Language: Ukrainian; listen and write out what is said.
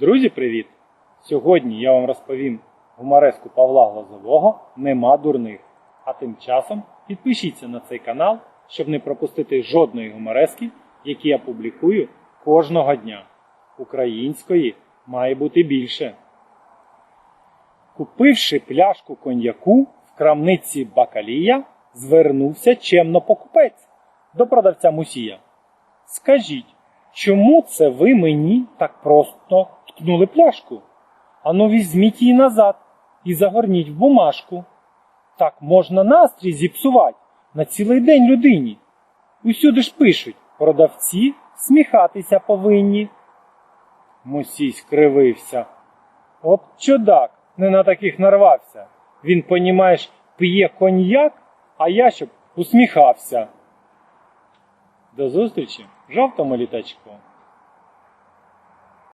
Друзі, привіт! Сьогодні я вам розповім гумореску Павла Глазового Нема дурних. А тим часом підпишіться на цей канал, щоб не пропустити жодної гуморески, які я публікую кожного дня. Української має бути більше. Купивши пляшку коньяку в крамниці Бакалія, звернувся чемно покупець до продавця Мусія. Скажіть, чому це ви мені так просто ткнули пляшку? Ану візьміть її назад і загорніть в бумажку. Так можна настрій зіпсувати на цілий день людині. Усюди ж пишуть, продавці сміхатися повинні. Мусій скривився. От чудак, не на таких нарвався. Він, понімаєш, п'є коньяк, а я щоб усміхався. До зустрічі жовтому літачку.